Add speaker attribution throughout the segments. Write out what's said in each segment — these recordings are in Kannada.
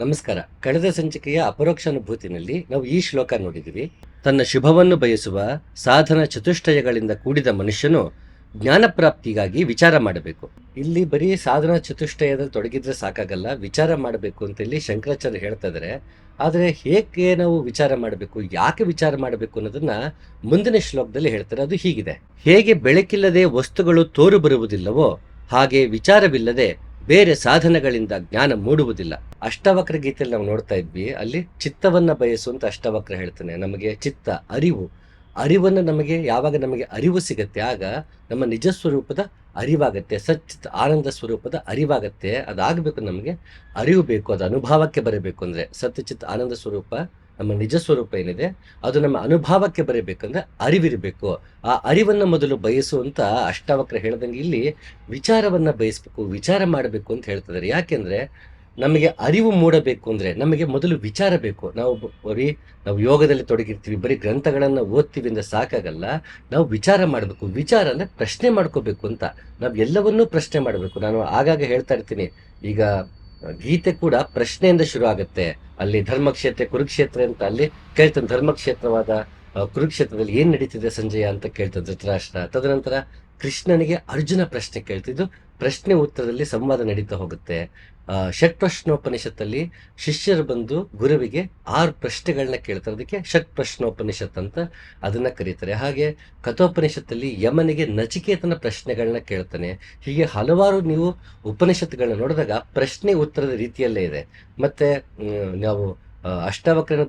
Speaker 1: ನಮಸ್ಕಾರ. ಕಳೆದ ಸಂಚಿಕೆಯ ಅಪರೋಕ್ಷ ಅನುಭೂತಿನಲ್ಲಿ ನಾವು ಈ ಶ್ಲೋಕ ನೋಡಿದ್ದೀವಿ. ತನ್ನ ಶುಭವನ್ನು ಬಯಸುವ ಸಾಧನ ಚತುಷ್ಟಯಗಳಿಂದ ಕೂಡಿದ ಮನುಷ್ಯನು ಜ್ಞಾನ ಪ್ರಾಪ್ತಿಗಾಗಿ ವಿಚಾರ ಮಾಡಬೇಕು. ಇಲ್ಲಿ ಬರೀ ಸಾಧನ ಚತುಷ್ಟಯದಲ್ಲಿ ತೊಡಗಿದ್ರೆ ಸಾಕಾಗಲ್ಲ, ವಿಚಾರ ಮಾಡಬೇಕು ಅಂತ ಇಲ್ಲಿ ಶಂಕರಾಚಾರ್ಯ ಹೇಳ್ತಾ ಇದ್ದಾರೆ. ಆದರೆ ಹೇಗೆ ನಾವು ವಿಚಾರ ಮಾಡಬೇಕು, ಯಾಕೆ ವಿಚಾರ ಮಾಡಬೇಕು ಅನ್ನೋದನ್ನ ಮುಂದಿನ ಶ್ಲೋಕದಲ್ಲಿ ಹೇಳ್ತಾರೆ. ಅದು ಹೀಗಿದೆ. ಹೇಗೆ ಬೆಳಕಿಲ್ಲದೆ ವಸ್ತುಗಳು ತೋರು ಬರುವುದಿಲ್ಲವೋ ಹಾಗೆ ವಿಚಾರವಿಲ್ಲದೆ ಬೇರೆ ಸಾಧನಗಳಿಂದ ಜ್ಞಾನ ಮೂಡುವುದಿಲ್ಲ. ಅಷ್ಟವಕ್ರ ಗೀತೆಯಲ್ಲಿ ನಾವು ನೋಡ್ತಾ ಇದ್ವಿ, ಅಲ್ಲಿ ಚಿತ್ತವನ್ನ ಬಯಸುವಂತ ಅಷ್ಟವಕ್ರ ಹೇಳ್ತಾನೆ. ನಮಗೆ ಚಿತ್ತ, ಅರಿವು, ಅರಿವನ್ನು ನಮಗೆ, ಯಾವಾಗ ನಮಗೆ ಅರಿವು ಸಿಗತ್ತೆ, ಆಗ ನಮ್ಮ ನಿಜ ಸ್ವರೂಪದ ಅರಿವಾಗತ್ತೆ, ಸಚ್ಚಿತ್ ಆನಂದ ಸ್ವರೂಪದ ಅರಿವಾಗತ್ತೆ, ಅದಾಗಬೇಕು ನಮಗೆ, ಅರಿವು ಬೇಕು, ಅದು ಅನುಭವಕ್ಕೆ ಬರಬೇಕು ಅಂದರೆ. ಸತ್ಯಚಿತ್ ಆನಂದ ಸ್ವರೂಪ ನಮ್ಮ ನಿಜ ಸ್ವರೂಪ ಏನಿದೆ, ಅದು ನಮ್ಮ ಅನುಭವಕ್ಕೆ ಬರಬೇಕಂದ್ರೆ ಅರಿವಿರಬೇಕು. ಆ ಅರಿವನ್ನ ಮೊದಲು ಬಯಸುವಂತ ಅಷ್ಟಾವಕ್ರ ಹೇಳ್ದಂಗೆ ಇಲ್ಲಿ ವಿಚಾರವನ್ನ ಬಯಸ್ಬೇಕು, ವಿಚಾರ ಮಾಡಬೇಕು ಅಂತ ಹೇಳ್ತಿದ್ದಾರೆ. ಯಾಕೆಂದ್ರೆ ನಮಗೆ ಅರಿವು ಮೂಡಬೇಕು ಅಂದ್ರೆ ನಮಗೆ ಮೊದಲು ವಿಚಾರ ಬೇಕು. ನಾವು ಬರೀ ನಾವು ಯೋಗದಲ್ಲಿ ತೊಡಗಿರ್ತೀವಿ, ಬರೀ ಗ್ರಂಥಗಳನ್ನು ಓದ್ತೀವಿ ಅಂದ್ರೆ ಸಾಕಾಗಲ್ಲ. ನಾವು ವಿಚಾರ ಮಾಡಬೇಕು. ವಿಚಾರ ಅಂದ್ರೆ ಪ್ರಶ್ನೆ ಮಾಡ್ಕೋಬೇಕು ಅಂತ. ನಾವು ಎಲ್ಲವನ್ನೂ ಪ್ರಶ್ನೆ ಮಾಡಬೇಕು. ನಾನು ಆಗಾಗ ಹೇಳ್ತಾ ಇರ್ತೀನಿ. ಈಗ ಗೀತೆ ಕೂಡ ಪ್ರಶ್ನೆಯಿಂದ ಶುರು ಆಗುತ್ತೆ ಅಲ್ಲಿ ಧರ್ಮಕ್ಷೇತ್ರ, ಕುರುಕ್ಷೇತ್ರ ಅಂತ ಅಲ್ಲಿ ಕೇಳ್ತಾನೆ ಧರ್ಮಕ್ಷೇತ್ರವಾದ ಕುರುಕ್ಷೇತ್ರದಲ್ಲಿ ಏನ್ ನಡೀತಿದೆ ಸಂಜಯ ಅಂತ ಕೇಳ್ತದೆ ಧೃತರಾಷ್ಟ್ರ. ತದನಂತರ ಕೃಷ್ಣನಿಗೆ ಅರ್ಜುನ ಪ್ರಶ್ನೆ ಕೇಳ್ತಿದ್ದು ಪ್ರಶ್ನೆ ಉತ್ತರದಲ್ಲಿ ಸಂವಾದ ನಡೀತಾ ಹೋಗುತ್ತೆ. ಷಟ್ ಷಟ್ಪ್ರಶ್ನೋಪನಿಷತ್ತಲ್ಲಿ ಶಿಷ್ಯರು ಬಂದು ಗುರುವಿಗೆ ಆರು ಪ್ರಶ್ನೆಗಳನ್ನ ಕೇಳ್ತಾರೆ. ಅದಕ್ಕೆ ಷಟ್ಪ್ರಶ್ನೋಪನಿಷತ್ ಅಂತ ಅದನ್ನ ಕರೀತಾರೆ. ಹಾಗೆ ಕಥೋಪನಿಷತ್ತಲ್ಲಿ ಯಮನಿಗೆ ನಚಿಕೇತನ ಪ್ರಶ್ನೆಗಳನ್ನ ಕೇಳ್ತಾನೆ. ಹೀಗೆ ಹಲವಾರು ನೀವು ಉಪನಿಷತ್ಗಳನ್ನ ನೋಡಿದಾಗ ಪ್ರಶ್ನೆ ಉತ್ತರದ ರೀತಿಯಲ್ಲೇ ಇದೆ. ಮತ್ತೆ ನಾವು ಆ,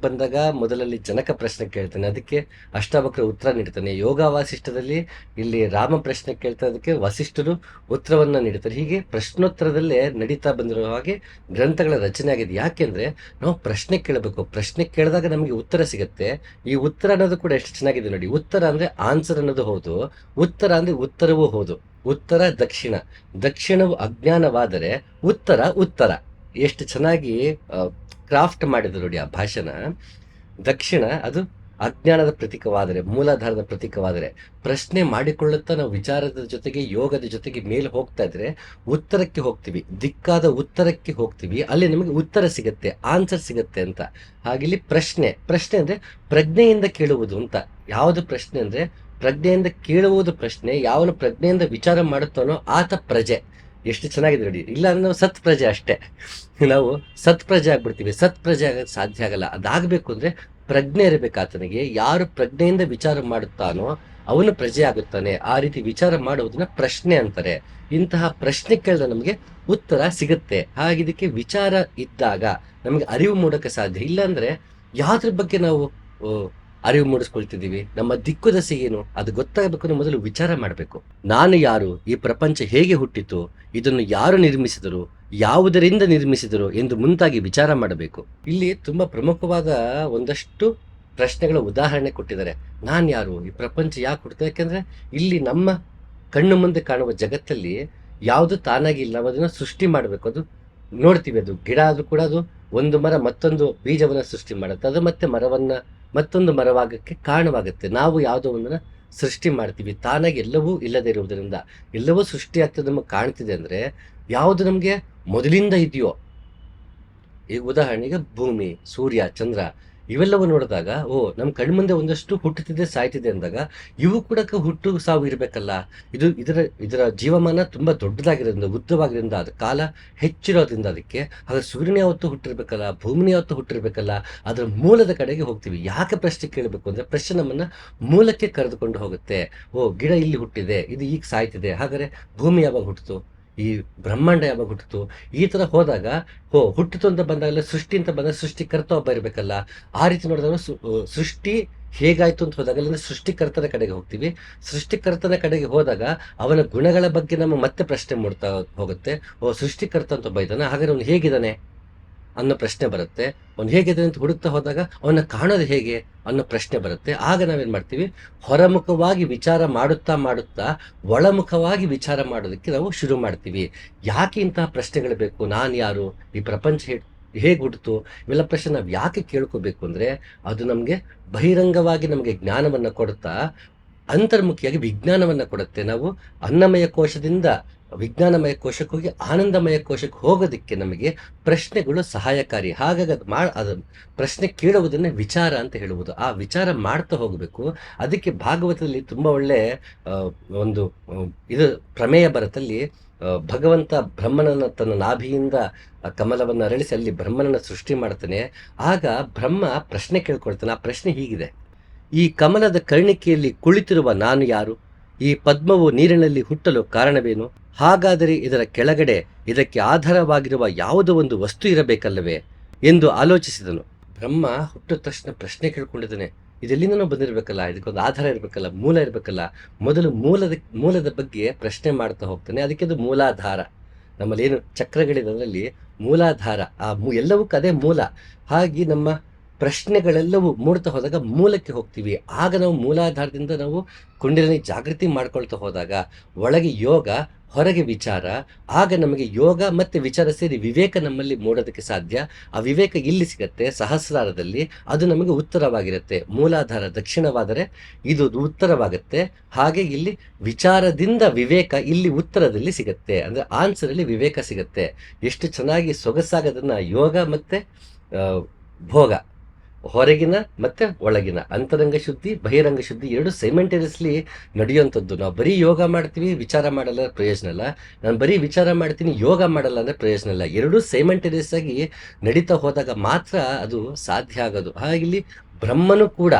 Speaker 1: ಬಂದಾಗ ಮೊದಲಲ್ಲಿ ಜನಕ ಪ್ರಶ್ನೆ ಕೇಳ್ತಾನೆ. ಅದಕ್ಕೆ ಅಷ್ಟಾವಕ್ರ ಉತ್ತರ ನೀಡ್ತಾನೆ. ಯೋಗ ವಾಸಿಷ್ಠದಲ್ಲಿ ಇಲ್ಲಿ ರಾಮ ಪ್ರಶ್ನೆ ಕೇಳ್ತಾ ಅದಕ್ಕೆ ವಸಿಷ್ಠರು ಉತ್ತರವನ್ನು ನೀಡ್ತಾರೆ. ಹೀಗೆ ಪ್ರಶ್ನೋತ್ತರದಲ್ಲೇ ನಡೀತಾ ಬಂದಿರೋ ಹಾಗೆ ಗ್ರಂಥಗಳ ರಚನೆ ಆಗಿದೆ. ಯಾಕೆಂದ್ರೆ ನಾವು ಪ್ರಶ್ನೆ ಕೇಳಬೇಕು. ಪ್ರಶ್ನೆ ಕೇಳಿದಾಗ ನಮಗೆ ಉತ್ತರ ಸಿಗುತ್ತೆ. ಈ ಉತ್ತರ ಅನ್ನೋದು ಕೂಡ ಎಷ್ಟು ಚೆನ್ನಾಗಿದೆ ನೋಡಿ. ಉತ್ತರ ಅಂದ್ರೆ ಆನ್ಸರ್ ಅನ್ನೋದು ಹೌದು. ಉತ್ತರ ಅಂದ್ರೆ ಉತ್ತರವೂ ಹೌದು. ಉತ್ತರ ದಕ್ಷಿಣ. ದಕ್ಷಿಣವು ಅಜ್ಞಾನವಾದರೆ ಉತ್ತರ ಉತ್ತರ. ಎಷ್ಟು ಚೆನ್ನಾಗಿ ಕ್ರಾಫ್ಟ್ ಮಾಡಿದ್ರು ನೋಡಿ ಆ ಭಾಷಣ ದಕ್ಷಿಣ ಅದು ಅಜ್ಞಾನದ ಪ್ರತೀಕವಾದರೆ, ಮೂಲಾಧಾರದ ಪ್ರತೀಕವಾದರೆ. ಪ್ರಶ್ನೆ ಮಾಡಿಕೊಳ್ಳುತ್ತಾ ನಾವು ವಿಚಾರದ ಜೊತೆಗೆ, ಯೋಗದ ಜೊತೆಗೆ ಮೇಲೆ ಹೋಗ್ತಾ ಇದ್ರೆ ಉತ್ತರಕ್ಕೆ ಹೋಗ್ತೀವಿ. ದಿಕ್ಕಾದ ಉತ್ತರಕ್ಕೆ ಹೋಗ್ತೀವಿ. ಅಲ್ಲಿ ನಮಗೆ ಉತ್ತರ ಸಿಗುತ್ತೆ, ಆನ್ಸರ್ ಸಿಗುತ್ತೆ ಅಂತ. ಹಾಗಿಲ್ಲಿ ಪ್ರಶ್ನೆ. ಪ್ರಶ್ನೆ ಅಂದ್ರೆ ಪ್ರಜ್ಞೆಯಿಂದ ಕೇಳುವುದು ಅಂತ. ಯಾವುದು ಪ್ರಶ್ನೆ ಅಂದ್ರೆ ಪ್ರಜ್ಞೆಯಿಂದ ಕೇಳುವುದು ಪ್ರಶ್ನೆ. ಯಾವನು ಪ್ರಜ್ಞೆಯಿಂದ ವಿಚಾರ ಮಾಡುತ್ತಾನೋ ಆತ ಪ್ರಜೆ. ಎಷ್ಟು ಚೆನ್ನಾಗಿದೆ ನೋಡಿ. ಇಲ್ಲ ಅಂದ್ರೆ ನಾವು ಸತ್ ಪ್ರಜೆ ಅಷ್ಟೇ. ನಾವು ಸತ್ ಪ್ರಜೆ ಆಗ್ಬಿಡ್ತೀವಿ. ಸತ್ ಪ್ರಜೆ ಆಗಕ್ಕೆ ಸಾಧ್ಯ ಆಗಲ್ಲ. ಅದಾಗಬೇಕು ಅಂದರೆ ಪ್ರಜ್ಞೆ ಇರಬೇಕು ಆತನಿಗೆ. ಯಾರು ಪ್ರಜ್ಞೆಯಿಂದ ವಿಚಾರ ಮಾಡುತ್ತಾನೋ ಅವನು ಪ್ರಜೆ ಆಗುತ್ತಾನೆ. ಆ ರೀತಿ ವಿಚಾರ ಮಾಡುವುದನ್ನ ಪ್ರಶ್ನೆ ಅಂತಾರೆ. ಇಂತಹ ಪ್ರಶ್ನೆ ಕೇಳಿದ ನಮಗೆ ಉತ್ತರ ಸಿಗುತ್ತೆ. ಹಾಗಿದಕ್ಕೆ ವಿಚಾರ ಇದ್ದಾಗ ನಮಗೆ ಅರಿವು ಮೂಡಕ್ಕೆ ಸಾಧ್ಯ. ಇಲ್ಲಾಂದ್ರೆ ಯಾವ್ದ್ರ ಬಗ್ಗೆ ನಾವು ಅರಿವು ಮೂಡಿಸ್ಕೊಳ್ತಿದ್ದೀವಿ. ನಮ್ಮ ದಿಕ್ಕು ದಸೆ ಏನು? ಅದು ಗೊತ್ತಾಗಬೇಕು ಮೊದಲು ವಿಚಾರ ಮಾಡಬೇಕು. ನಾನು ಯಾರು? ಈ ಪ್ರಪಂಚ ಹೇಗೆ ಹುಟ್ಟಿತು? ಇದನ್ನು ಯಾರು ನಿರ್ಮಿಸಿದರು? ಯಾವುದರಿಂದ ನಿರ್ಮಿಸಿದರು ಎಂದು ಮುಂತಾಗಿ ವಿಚಾರ ಮಾಡಬೇಕು. ಇಲ್ಲಿ ತುಂಬಾ ಪ್ರಮುಖವಾದ ಒಂದಷ್ಟು ಪ್ರಶ್ನೆಗಳ ಉದಾಹರಣೆ ಕೊಟ್ಟಿದ್ದಾರೆ. ನಾನು ಯಾರು? ಈ ಪ್ರಪಂಚ ಯಾಕೆ ಹುಟ್ಟಿತು ಯಾಕೆಂದ್ರೆ ಇಲ್ಲಿ ನಮ್ಮ ಕಣ್ಣು ಮುಂದೆ ಕಾಣುವ ಜಗತ್ತಲ್ಲಿ ಯಾವುದು ತಾನಾಗಿ ಇಲ್ಲ ಅದನ್ನ ಸೃಷ್ಟಿ ಮಾಡಬೇಕು. ಅದು ನೋಡ್ತೀವಿ ಅದು. ಗಿಡ ಆದರೂ ಕೂಡ ಅದು ಒಂದು ಮರ ಮತ್ತೊಂದು ಬೀಜವನ್ನು ಸೃಷ್ಟಿ ಮಾಡುತ್ತೆ. ಅದು ಮತ್ತೆ ಮರವನ್ನ ಮತ್ತೊಂದು ಮರವಾಗಕ್ಕೆ ಕಾರಣವಾಗುತ್ತೆ. ನಾವು ಯಾವುದೋ ಒಂದನ್ನು ಸೃಷ್ಟಿ ಮಾಡ್ತೀವಿ. ತಾನಾಗಿ ಎಲ್ಲವೂ ಇಲ್ಲದೆ ಇರುವುದರಿಂದ, ಎಲ್ಲವೂ ಸೃಷ್ಟಿ ಆಗ್ತದೆ ನಮಗೆ ಕಾಣ್ತಿದೆ ಅಂದ್ರೆ, ಯಾವುದು ನಮಗೆ ಮೊದಲಿಂದ ಇದೆಯೋ? ಈಗ ಉದಾಹರಣೆಗೆ ಭೂಮಿ, ಸೂರ್ಯ, ಚಂದ್ರ ಇವೆಲ್ಲವೂ ನೋಡಿದಾಗ, ಓ ನಮ್ಮ ಕಣ್ಮುಂದೆ ಒಂದಷ್ಟು ಹುಟ್ಟುತ್ತಿದೆ, ಸಾಯ್ತಿದೆ ಅಂದಾಗ, ಇವು ಕೂಡ ಹುಟ್ಟು ಸಾವು ಇರಬೇಕಲ್ಲ. ಇದು ಇದರ ಇದರ ಜೀವಮಾನ ತುಂಬಾ ದೊಡ್ಡದಾಗಿರೋದ್ರಿಂದ, ಉದ್ದವಾಗಿರೋದ್ರಿಂದ, ಅದು ಕಾಲ ಹೆಚ್ಚಿರೋದ್ರಿಂದ ಅದಕ್ಕೆ. ಹಾಗೆ ಸೂರ್ಯನ ಯಾವತ್ತು ಹುಟ್ಟಿರ್ಬೇಕಲ್ಲ, ಭೂಮಿನ ಯಾವತ್ತು ಹುಟ್ಟಿರ್ಬೇಕಲ್ಲ, ಅದರ ಮೂಲದ ಕಡೆಗೆ ಹೋಗ್ತೀವಿ. ಯಾಕೆ ಪ್ರಶ್ನೆ ಕೇಳಬೇಕು ಅಂದ್ರೆ, ಪ್ರಶ್ನೆ ನಮ್ಮನ್ನ ಮೂಲಕ್ಕೆ ಕರೆದುಕೊಂಡು ಹೋಗುತ್ತೆ. ಓ, ಗಿಡ ಇಲ್ಲಿ ಹುಟ್ಟಿದೆ, ಇದು ಈಗ ಸಾಯ್ತಿದೆ. ಹಾಗಾದರೆ ಭೂಮಿ ಯಾವಾಗ ಹುಟ್ಟಿತು? ಈ ಬ್ರಹ್ಮಾಂಡ ಯಾವಾಗ ಹುಟ್ಟಿತು? ಈ ತರ ಹೋದಾಗ, ಹೋ, ಹುಟ್ಟಿತು ಅಂತ ಬಂದಾಗಲೇ ಸೃಷ್ಟಿ ಅಂತ ಬಂದಾಗ ಸೃಷ್ಟಿಕರ್ತ ಒಬ್ಬ ಇರಬೇಕಲ್ಲ. ಆ ರೀತಿ ನೋಡಿದಾಗ ಸೃಷ್ಟಿ ಹೇಗಾಯಿತು ಅಂತ ಹೋದಾಗ ಅಲ್ಲಿಂದ ಸೃಷ್ಟಿಕರ್ತನ ಕಡೆಗೆ ಹೋಗ್ತೀವಿ. ಸೃಷ್ಟಿಕರ್ತನ ಕಡೆಗೆ ಹೋದಾಗ ಅವನ ಗುಣಗಳ ಬಗ್ಗೆ ನಮ್ಮ ಮತ್ತೆ ಪ್ರಶ್ನೆ ಮೂಡ್ತಾ ಹೋಗುತ್ತೆ. ಓ, ಸೃಷ್ಟಿಕರ್ತ ಅಂತ ಒಬ್ಬ ಇದ್ದಾನೆ. ಹಾಗಾದ್ರೆ ಅವನು ಹೇಗಿದ್ದಾನೆ? ಅನ್ನೋ ಪ್ರಶ್ನೆ ಬರುತ್ತೆ. ಅವ್ನು ಹೇಗಿದೆ ಅಂತ ಹುಡುಕ್ತಾ ಹೋದಾಗ ಅವನ್ನ ಕಾಣೋದು ಹೇಗೆ ಅನ್ನೋ ಪ್ರಶ್ನೆ ಬರುತ್ತೆ. ಆಗ ನಾವೇನು ಮಾಡ್ತೀವಿ? ಹೊರಮುಖವಾಗಿ ವಿಚಾರ ಮಾಡುತ್ತಾ ಮಾಡುತ್ತಾ ಒಳಮುಖವಾಗಿ ವಿಚಾರ ಮಾಡೋದಕ್ಕೆ ನಾವು ಶುರು ಮಾಡ್ತೀವಿ. ಯಾಕೆ ಇಂತಹ ಪ್ರಶ್ನೆಗಳು ಬೇಕು? ನಾನು ಯಾರು? ಈ ಪ್ರಪಂಚ ಹೇಗೆ ಹುಡ್ತು ಇವೆಲ್ಲ ಪ್ರಶ್ನೆ ನಾವು ಯಾಕೆ ಕೇಳ್ಕೋಬೇಕು ಅಂದ್ರೆ ಅದು ನಮಗೆ ಬಹಿರಂಗವಾಗಿ ನಮಗೆ ಜ್ಞಾನವನ್ನು ಕೊಡುತ್ತಾ ಅಂತರ್ಮುಖಿಯಾಗಿ ವಿಜ್ಞಾನವನ್ನು ಕೊಡುತ್ತೆ. ನಾವು ಅನ್ನಮಯ ಕೋಶದಿಂದ ವಿಜ್ಞಾನಮಯ ಕೋಶಕ್ಕೆ ಹೋಗಿ ಆನಂದಮಯ ಕೋಶಕ್ಕೆ ಹೋಗೋದಕ್ಕೆ ನಮಗೆ ಪ್ರಶ್ನೆಗಳು ಸಹಾಯಕಾರಿ. ಹಾಗಾಗಿ ಅದು ಮಾ ಅದು ಪ್ರಶ್ನೆ ಕೇಳುವುದನ್ನೇ ವಿಚಾರ ಅಂತ ಹೇಳುವುದು. ಆ ವಿಚಾರ ಮಾಡ್ತಾ ಹೋಗಬೇಕು. ಅದಕ್ಕೆ ಭಾಗವತದಲ್ಲಿ ತುಂಬ ಒಳ್ಳೆ ಒಂದು ಇದು ಪ್ರಮೇಯ ಬರತಲ್ಲಿ ಭಗವಂತ ಬ್ರಹ್ಮನನ್ನ ತನ್ನ ನಾಭಿಯಿಂದ ಕಮಲವನ್ನು ಅರಳಿಸಿ ಅಲ್ಲಿ ಬ್ರಹ್ಮನನ್ನ ಸೃಷ್ಟಿ ಮಾಡ್ತಾನೆ. ಆಗ ಬ್ರಹ್ಮ ಪ್ರಶ್ನೆ ಕೇಳ್ಕೊಳ್ತಾನೆ. ಆ ಪ್ರಶ್ನೆ ಹೀಗಿದೆ. ಈ ಕಮಲದ ಕರ್ಣಿಕೆಯಲ್ಲಿ ಕುಳಿತಿರುವ ನಾನು ಯಾರು? ಈ ಪದ್ಮವು ನೀರಿನಲ್ಲಿ ಹುಟ್ಟಲು ಕಾರಣವೇನು? ಹಾಗಾದರೆ ಇದರ ಕೆಳಗಡೆ ಇದಕ್ಕೆ ಆಧಾರವಾಗಿರುವ ಯಾವುದೋ ಒಂದು ವಸ್ತು ಇರಬೇಕಲ್ಲವೇ? ಎಂದು ಆಲೋಚಿಸಿದನು. ಬ್ರಹ್ಮ ಹುಟ್ಟಿದ ತಕ್ಷಣ ಪ್ರಶ್ನೆ ಕೇಳ್ಕೊಂಡಿದ್ದಾನೆ. ಇದೆಲ್ಲಿಂದನೂ ಬಂದಿರಬೇಕಲ್ಲ, ಇದಕ್ಕೊಂದು ಆಧಾರ ಇರಬೇಕಲ್ಲ, ಮೂಲ ಇರಬೇಕಲ್ಲ? ಮೊದಲು ಮೂಲದ ಮೂಲದ ಬಗ್ಗೆ ಪ್ರಶ್ನೆ ಮಾಡ್ತಾ ಹೋಗ್ತಾನೆ. ಅದಕ್ಕೆ ಅದು ಮೂಲಾಧಾರ. ನಮ್ಮಲ್ಲಿ ಏನು ಚಕ್ರಗಳಿದೆ ಮೂಲಾಧಾರ. ಆ ಎಲ್ಲವೂ ಅದೇ ಮೂಲ. ಹಾಗೆ ನಮ್ಮ ಪ್ರಶ್ನೆಗಳೆಲ್ಲವೂ ಮೂಡ್ತಾ ಹೋದಾಗ ಮೂಲಕ್ಕೆ ಹೋಗ್ತೀವಿ. ಆಗ ನಾವು ಮೂಲಾಧಾರದಿಂದ ನಾವು ಕುಂಡಲಿನಿ ಜಾಗೃತಿ ಮಾಡ್ಕೊಳ್ತಾ ಹೋದಾಗ ಒಳಗೆ ಯೋಗ, ಹೊರಗೆ ವಿಚಾರ, ಆಗ ನಮಗೆ ಯೋಗ ಮತ್ತು ವಿಚಾರ ಸೇರಿ ವಿವೇಕ ನಮ್ಮಲ್ಲಿ ಮೂಡೋದಕ್ಕೆ ಸಾಧ್ಯ. ಆ ವಿವೇಕ ಇಲ್ಲಿ ಸಿಗತ್ತೆ, ಸಹಸ್ರಾರದಲ್ಲಿ. ಅದು ನಮಗೆ ಉತ್ತರವಾಗಿರುತ್ತೆ. ಮೂಲಾಧಾರ ದಕ್ಷಿಣವಾದರೆ ಇದು ಉತ್ತರವಾಗುತ್ತೆ. ಹಾಗೆ ಇಲ್ಲಿ ವಿಚಾರದಿಂದ ವಿವೇಕ ಇಲ್ಲಿ ಉತ್ತರದಲ್ಲಿ ಸಿಗತ್ತೆ. ಅಂದರೆ ಆನ್ಸರಲ್ಲಿ ವಿವೇಕ ಸಿಗತ್ತೆ. ಎಷ್ಟು ಚೆನ್ನಾಗಿ ಸೊಗಸಾಗದನ್ನ ಯೋಗ ಮತ್ತು ಭೋಗ. ಹೊರಗಿನ ಮತ್ತೆ ಒಳಗಿನ ಅಂತರಂಗ ಶುದ್ಧಿ, ಬಹಿರಂಗ ಶುದ್ಧಿ ಎರಡು ಸೈಮೆಂಟೇನಿಯಸ್ಲಿ ನಡೆಯುವಂಥದ್ದು. ನಾವು ಬರೀ ಯೋಗ ಮಾಡ್ತೀವಿ, ವಿಚಾರ ಮಾಡಲ್ಲ, ಪ್ರಯೋಜನ ಇಲ್ಲ. ನಾನು ಬರೀ ವಿಚಾರ ಮಾಡ್ತೀನಿ, ಯೋಗ ಮಾಡಲ್ಲ ಅಂದರೆ ಪ್ರಯೋಜನ ಇಲ್ಲ. ಎರಡೂ ಸೈಮೆಂಟೇನಿಯಸ್ ಆಗಿ ನಡೀತಾ ಹೋದಾಗ ಮಾತ್ರ ಅದು ಸಾಧ್ಯ ಆಗೋದು. ಹಾಗಿಲ್ಲಿ ಬ್ರಹ್ಮನು ಕೂಡ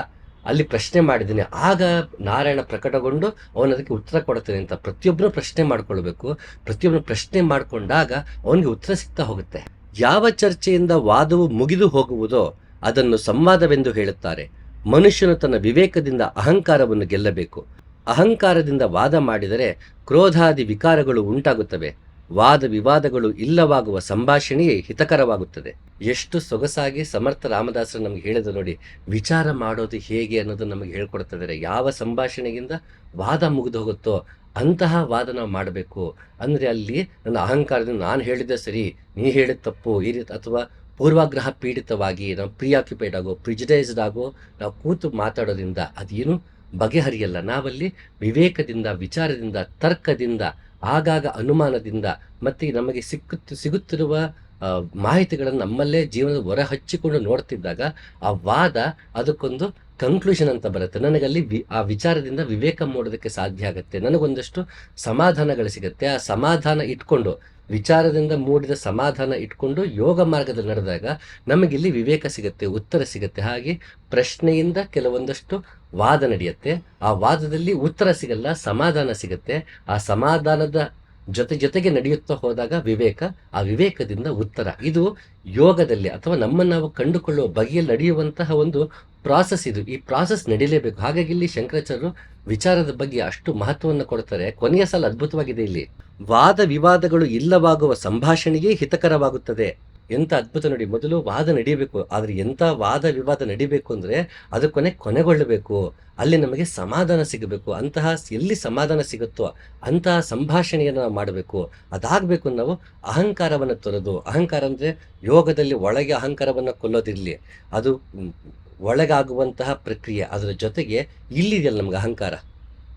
Speaker 1: ಅಲ್ಲಿ ಪ್ರಶ್ನೆ ಮಾಡಿದ್ದೀನಿ. ಆಗ ನಾರಾಯಣ ಪ್ರಕಟಗೊಂಡು ಅವನು ಅದಕ್ಕೆ ಉತ್ತರ ಕೊಡ್ತೇನೆ ಅಂತ ಪ್ರತಿಯೊಬ್ಬರು ಪ್ರಶ್ನೆ ಮಾಡ್ಕೊಳ್ಬೇಕು. ಪ್ರತಿಯೊಬ್ಬರು ಪ್ರಶ್ನೆ ಮಾಡಿಕೊಂಡಾಗ ಅವನಿಗೆ ಉತ್ತರ ಸಿಗ್ತಾ ಹೋಗುತ್ತೆ. ಯಾವ ಚರ್ಚೆಯಿಂದ ವಾದವು ಮುಗಿದು ಹೋಗುವುದೋ ಅದನ್ನು ಸಂವಾದವೆಂದು ಹೇಳುತ್ತಾರೆ. ಮನುಷ್ಯನು ತನ್ನ ವಿವೇಕದಿಂದ ಅಹಂಕಾರವನ್ನು ಗೆಲ್ಲಬೇಕು. ಅಹಂಕಾರದಿಂದ ವಾದ ಮಾಡಿದರೆ ಕ್ರೋಧಾದಿ ವಿಕಾರಗಳು ಉಂಟಾಗುತ್ತವೆ. ವಾದ ವಿವಾದಗಳು ಇಲ್ಲವಾಗುವ ಸಂಭಾಷಣೆಯೇ ಹಿತಕರವಾಗುತ್ತದೆ. ಎಷ್ಟು ಸೊಗಸಾಗಿ ಸಮರ್ಥ ರಾಮದಾಸರು ನಮಗೆ ಹೇಳಿದ ನೋಡಿ, ವಿಚಾರ ಮಾಡೋದು ಹೇಗೆ ಅನ್ನೋದು ನಮಗೆ ಹೇಳ್ಕೊಡ್ತಿದ್ದಾರೆ. ಯಾವ ಸಂಭಾಷಣೆಯಿಂದ ವಾದ ಮುಗಿದು ಹೋಗುತ್ತೋ ಅಂತಹ ವಾದ ನಾವು ಮಾಡಬೇಕು. ಅಂದರೆ ಅಲ್ಲಿ ನನ್ನ ಅಹಂಕಾರದಿಂದ ನಾನು ಹೇಳಿದ್ದೆ ಸರಿ, ನೀ ಹೇಳಿದ ತಪ್ಪು, ಈ ರೀತಿ ಅಥವಾ ಪೂರ್ವಾಗ್ರಹ ಪೀಡಿತವಾಗಿ ನಾವು ಪ್ರಿಯಾಕ್ಯುಪೈಡ್ ಆಗೋ ಪ್ರಿಜಿಟೈಸ್ಡ್ ಆಗೋ, ನಾವು ಕೂತು ಮಾತಾಡೋದ್ರಿಂದ ಅದೇನು ಬಗೆಹರಿಯಲ್ಲ. ನಾವಲ್ಲಿ ವಿವೇಕದಿಂದ, ವಿಚಾರದಿಂದ, ತರ್ಕದಿಂದ, ಆಗಾಗ ಅನುಮಾನದಿಂದ ಮತ್ತು ನಮಗೆ ಸಿಕ್ಕ ಸಿಗುತ್ತಿರುವ ಮಾಹಿತಿಗಳನ್ನು ನಮ್ಮಲ್ಲೇ ಜೀವನದ ಹೊರ ಹಚ್ಚಿಕೊಂಡು ನೋಡ್ತಿದ್ದಾಗ ಆ ವಾದ ಅದಕ್ಕೊಂದು ಕನ್ಕ್ಲೂಷನ್ ಅಂತ ಬರುತ್ತೆ. ನನಗಲ್ಲಿ ವಿ, ಆ ವಿಚಾರದಿಂದ ವಿವೇಕ ಮೂಡೋದಕ್ಕೆ ಸಾಧ್ಯ ಆಗುತ್ತೆ. ನನಗೊಂದಷ್ಟು ಸಮಾಧಾನಗಳು ಸಿಗುತ್ತೆ. ಆ ಸಮಾಧಾನ ಇಟ್ಕೊಂಡು ವಿಚಾರದಿಂದ ಮೂಡಿದ ಸಮಾಧಾನ ಇಟ್ಕೊಂಡು ಯೋಗ ಮಾರ್ಗದಲ್ಲಿ ನಡೆದಾಗ ನಮಗಿಲ್ಲಿ ವಿವೇಕ ಸಿಗುತ್ತೆ, ಉತ್ತರ ಸಿಗುತ್ತೆ. ಹಾಗೆ ಪ್ರಶ್ನೆಯಿಂದ ಕೆಲವೊಂದಷ್ಟು ವಾದ ನಡೆಯುತ್ತೆ. ಆ ವಾದದಲ್ಲಿ ಉತ್ತರ ಸಿಗಲ್ಲ, ಸಮಾಧಾನ ಸಿಗುತ್ತೆ. ಆ ಸಮಾಧಾನದ ಜೊತೆ ಜೊತೆಗೆ ನಡೆಯುತ್ತಾ ಹೋದಾಗ ವಿವೇಕ, ಆ ವಿವೇಕದಿಂದ ಉತ್ತರ. ಇದು ಯೋಗದಲ್ಲಿ ಅಥವಾ ನಮ್ಮನ್ನು ನಾವು ಕಂಡುಕೊಳ್ಳುವ ಬಗೆಯಲ್ಲಿ ನಡೆಯುವಂತಹ ಒಂದು ಪ್ರಾಸೆಸ್ ಇದು. ಈ ಪ್ರಾಸೆಸ್ ನಡೀಲೇಬೇಕು. ಹಾಗಾಗಿ ಇಲ್ಲಿ ಶಂಕರಾಚಾರ್ಯರು ವಿಚಾರದ ಬಗ್ಗೆ ಅಷ್ಟು ಮಹತ್ವವನ್ನು ಕೊಡ್ತಾರೆ. ಕೊನೆಯ ಸಲ ಅದ್ಭುತವಾಗಿದೆ ಇಲ್ಲಿ. ವಾದ ವಿವಾದಗಳು ಇಲ್ಲವಾಗುವ ಸಂಭಾಷಣೆಯೇ ಹಿತಕರವಾಗುತ್ತದೆ. ಎಂತ ಅದ್ಭುತ ನೋಡಿ, ಮೊದಲು ವಾದ ನಡೀಬೇಕು ಆದರೆ ಎಂತ ವಾದ ವಿವಾದ ನಡಿಬೇಕು ಅಂದ್ರೆ ಅದು ಕೊನೆ ಕೊನೆಗೊಳ್ಳಬೇಕು. ಅಲ್ಲಿ ನಮಗೆ ಸಮಾಧಾನ ಸಿಗಬೇಕು. ಅಂತಹ ಎಲ್ಲಿ ಸಮಾಧಾನ ಸಿಗುತ್ತೋ ಅಂತಹ ಸಂಭಾಷಣೆಯನ್ನು ನಾವು ಮಾಡಬೇಕು. ಅದಾಗಬೇಕು ನಾವು ಅಹಂಕಾರವನ್ನು ತೊರೆದು. ಅಹಂಕಾರ ಅಂದ್ರೆ ಯೋಗದಲ್ಲಿ ಒಳಗೆ ಅಹಂಕಾರವನ್ನು ಕೊಲ್ಲೋದಿರಲಿ. ಅದು ಒಳಗಾಗುವಂತಹ ಪ್ರಕ್ರಿಯೆ. ಅದರ ಜೊತೆಗೆ ಇಲ್ಲಿದೆಯಲ್ಲ ನಮ್ಗೆ ಅಹಂಕಾರ.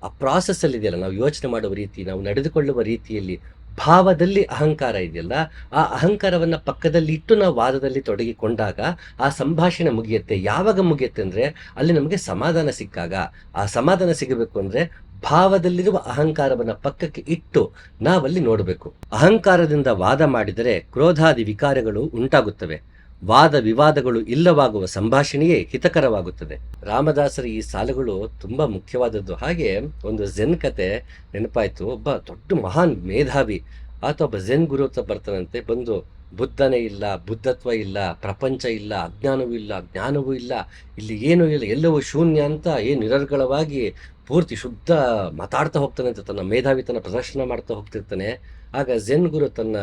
Speaker 1: ಆ ಪ್ರಾಸೆಸ್ ಅಲ್ಲಿ ಇದೆಯಲ್ಲ, ನಾವು ಯೋಚನೆ ಮಾಡುವ ರೀತಿ, ನಾವು ನಡೆದುಕೊಳ್ಳುವ ರೀತಿಯಲ್ಲಿ ಭಾವದಲ್ಲಿ ಅಹಂಕಾರ ಇದೆಯಲ್ಲ, ಆ ಅಹಂಕಾರವನ್ನು ಪಕ್ಕದಲ್ಲಿ ಇಟ್ಟು ನಾವು ವಾದದಲ್ಲಿ ತೊಡಗಿಕೊಂಡಾಗ ಆ ಸಂಭಾಷಣೆ ಮುಗಿಯುತ್ತೆ. ಯಾವಾಗ ಮುಗಿಯುತ್ತೆ ಅಂದರೆ, ಅಲ್ಲಿ ನಮಗೆ ಸಮಾಧಾನ ಸಿಕ್ಕಾಗ. ಆ ಸಮಾಧಾನ ಸಿಗಬೇಕು ಅಂದರೆ ಭಾವದಲ್ಲಿರುವ ಅಹಂಕಾರವನ್ನು ಪಕ್ಕಕ್ಕೆ ಇಟ್ಟು ನಾವಲ್ಲಿ ನೋಡಬೇಕು. ಅಹಂಕಾರದಿಂದ ವಾದ ಮಾಡಿದರೆ ಕ್ರೋಧಾದಿ ವಿಕಾರಗಳು ಉಂಟಾಗುತ್ತವೆ. ವಾದ ವಿವಾದಗಳು ಇಲ್ಲವಾಗುವ ಸಂಭಾಷಣೆಯೇ ಹಿತಕರವಾಗುತ್ತದೆ. ರಾಮದಾಸರ ಈ ಸಾಲುಗಳು ತುಂಬಾ ಮುಖ್ಯವಾದದ್ದು. ಹಾಗೆ ಒಂದು ಝೆನ್ ಕತೆ ನೆನಪಾಯಿತು. ಒಬ್ಬ ದೊಡ್ಡ ಮಹಾನ್ ಮೇಧಾವಿ. ಆತ ಒಬ್ಬ ಝೆನ್ ಗುರು ಅಂತ ಬರ್ತಾನಂತೆ. ಬಂದು ಬುದ್ಧನೇ ಇಲ್ಲ, ಬುದ್ಧತ್ವ ಇಲ್ಲ, ಪ್ರಪಂಚ ಇಲ್ಲ, ಅಜ್ಞಾನವೂ ಇಲ್ಲ, ಜ್ಞಾನವೂ ಇಲ್ಲ, ಇಲ್ಲಿ ಏನೂ ಇಲ್ಲ, ಎಲ್ಲವೂ ಶೂನ್ಯ ಅಂತ ಏನು ನಿರರ್ಗಳವಾಗಿ ಪೂರ್ತಿ ಶುದ್ಧ ಮಾತಾಡ್ತಾ ಹೋಗ್ತಾನೆ ಅಂತ ತನ್ನ ಮೇಧಾವಿತನ ಪ್ರದರ್ಶನ ಮಾಡ್ತಾ ಹೋಗ್ತಿರ್ತಾನೆ. ಆಗ ಝೆನ್ ಗುರು ತನ್ನ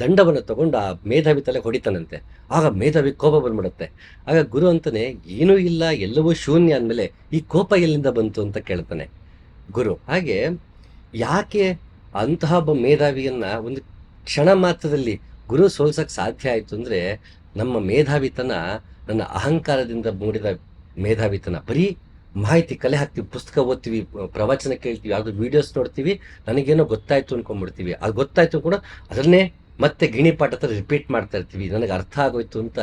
Speaker 1: ದಂಡವನ್ನು ತಗೊಂಡು ಆ ಮೇಧಾವಿ ತಲೆ ಹೊಡಿತಾನಂತೆ. ಆಗ ಮೇಧಾವಿ ಕೋಪ ಬಂದ್ಬಿಡುತ್ತೆ. ಆಗ ಗುರು ಅಂತಾನೆ, ಏನೂ ಇಲ್ಲ, ಎಲ್ಲವೂ ಶೂನ್ಯ ಅಂದಮೇಲೆ ಈ ಕೋಪ ಎಲ್ಲಿಂದ ಬಂತು ಅಂತ ಕೇಳ್ತಾನೆ ಗುರು. ಹಾಗೆ ಯಾಕೆ ಅಂತಹ ಒಬ್ಬ ಮೇಧಾವಿಯನ್ನ ಒಂದು ಕ್ಷಣ ಮಾತ್ರದಲ್ಲಿ ಗುರು ಸೋಲ್ಸೋಕ್ಕೆ ಸಾಧ್ಯ ಆಯಿತು ಅಂದರೆ ನಮ್ಮ ಮೇಧಾವಿತನ, ನನ್ನ ಅಹಂಕಾರದಿಂದ ಮೂಡಿದ ಮೇಧಾವಿತನ. ಬರೀ ಮಾಹಿತಿ ಕಲೆ ಹಾಕ್ತೀವಿ, ಪುಸ್ತಕ ಓದ್ತೀವಿ, ಪ್ರವಚನ ಕೇಳ್ತೀವಿ, ಯಾವುದು ವಿಡಿಯೋಸ್ ನೋಡ್ತೀವಿ, ನನಗೇನೋ ಗೊತ್ತಾಯ್ತು ಅನ್ಕೊಂಡ್ಬಿಡ್ತೀವಿ. ಅದು ಗೊತ್ತಾಯ್ತು ಕೂಡ ಅದನ್ನೇ ಮತ್ತೆ ಗಿಣಿಪಾಠ ಹತ್ರ ರಿಪೀಟ್ ಮಾಡ್ತಾ ಇರ್ತೀವಿ. ನನಗೆ ಅರ್ಥ ಆಗೋಯ್ತು ಅಂತ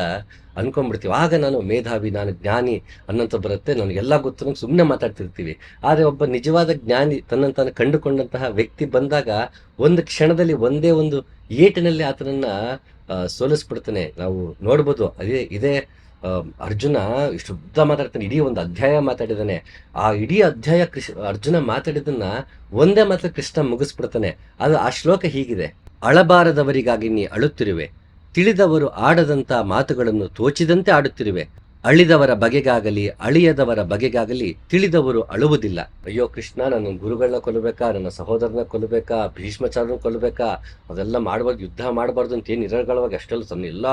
Speaker 1: ಅನ್ಕೊಂಡ್ಬಿಡ್ತೀವಿ. ಆಗ ನಾನು ಮೇಧಾವಿ, ನಾನು ಜ್ಞಾನಿ ಅನ್ನೋಂಥ ಬರುತ್ತೆ ನನಗೆಲ್ಲ ಗೊತ್ತು ನಂಗೆ ಸುಮ್ಮನೆ ಮಾತಾಡ್ತಿರ್ತೀವಿ. ಆದರೆ ಒಬ್ಬ ನಿಜವಾದ ಜ್ಞಾನಿ ತನ್ನನ್ನು ತಾನು ಕಂಡುಕೊಂಡಂತಹ ವ್ಯಕ್ತಿ ಬಂದಾಗ ಒಂದು ಕ್ಷಣದಲ್ಲಿ ಒಂದೇ ಒಂದು ಏಟಿನಲ್ಲಿ ಆತನನ್ನ ಸೋಲಿಸ್ಬಿಡ್ತಾನೆ. ನಾವು ನೋಡ್ಬೋದು. ಅದೇ, ಇದೇ ಅರ್ಜುನ ಇಷ್ಟು ಉದ್ದ ಮಾತಾಡ್ತಾನೆ. ಇಡೀ ಒಂದು ಅಧ್ಯಾಯ ಮಾತಾಡಿದಾನೆ ಆ ಇಡೀ ಅಧ್ಯಾಯ ಕೃಷ್ಣ ಅರ್ಜುನ ಮಾತಾಡಿದ್ದನ್ನ ಒಂದೇ ಮಾತ್ರ ಕೃಷ್ಣ ಮುಗಿಸ್ಬಿಡ್ತಾನೆ. ಅದು ಆ ಶ್ಲೋಕ ಹೀಗಿದೆ. ಅಳಬಾರದವರಿಗಾಗಿ ನೀ ಅಳುತ್ತಿರುವೆ. ತಿಳಿದವರು ಆಡದಂತ ಮಾತುಗಳನ್ನು ತೋಚಿದಂತೆ ಆಡುತ್ತಿರುವೆ. ಅಳಿದವರ ಬಗೆಗಾಗಲಿ, ಅಳಿಯದವರ ಬಗೆಗಾಗಲಿ ತಿಳಿದವರು ಅಳುವುದಿಲ್ಲ. ಅಯ್ಯೋ ಕೃಷ್ಣ, ನನ್ನ ಗುರುಗಳನ್ನ ಕೊಲ್ಲಬೇಕಾ? ನನ್ನ ಸಹೋದರನ ಕೊಲ್ಲಬೇಕಾ? ಭೀಷ್ಮಾಚಾರ್ಯನ ಕೊಲ್ಲಬೇಕಾ? ಅದೆಲ್ಲ ಮಾಡಬಾರ್ದು, ಯುದ್ಧ ಮಾಡಬಾರ್ದು ಅಂತ ಏನು ಇರಗಳವಾಗಿ ಅಷ್ಟೆಲ್ಲ ತನ್ನ ಎಲ್ಲ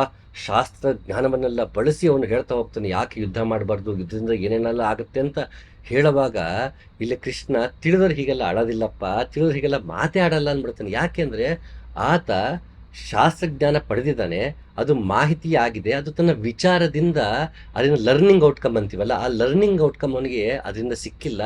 Speaker 1: ಶಾಸ್ತ್ರ ಜ್ಞಾನವನ್ನೆಲ್ಲ ಬಳಸಿ ಅವನು ಹೇಳ್ತಾ ಹೋಗ್ತಾನೆ, ಯಾಕೆ ಯುದ್ಧ ಮಾಡಬಾರ್ದು? ಯುದ್ಧದಿಂದ ಏನೇನೆಲ್ಲ ಆಗುತ್ತೆ ಅಂತ ಹೇಳುವಾಗ ಇಲ್ಲಿ ಕೃಷ್ಣ, ತಿಳಿದವ್ರು ಹೀಗೆಲ್ಲ ಆಡೋದಿಲ್ಲಪ್ಪ, ತಿಳಿದವ್ರು ಹೀಗೆಲ್ಲ ಮಾತೇ ಆಡಲ್ಲ ಅಂದ್ಬಿಡ್ತಾನೆ. ಯಾಕೆಂದ್ರೆ ಆತ ಶಾಸ್ತ್ರಜ್ಞಾನ ಪಡೆದಿದ್ದಾನೆ, ಅದು ಮಾಹಿತಿ ಆಗಿದೆ ಅದು ತನ್ನ ವಿಚಾರದಿಂದ ಅದರಿಂದ ಲರ್ನಿಂಗ್ ಔಟ್ಕಮ್ ಅಂತೀವಲ್ಲ, ಆ ಲರ್ನಿಂಗ್ ಔಟ್ಕಮ್ ಅವನಿಗೆ ಅದರಿಂದ ಸಿಕ್ಕಿಲ್ಲ.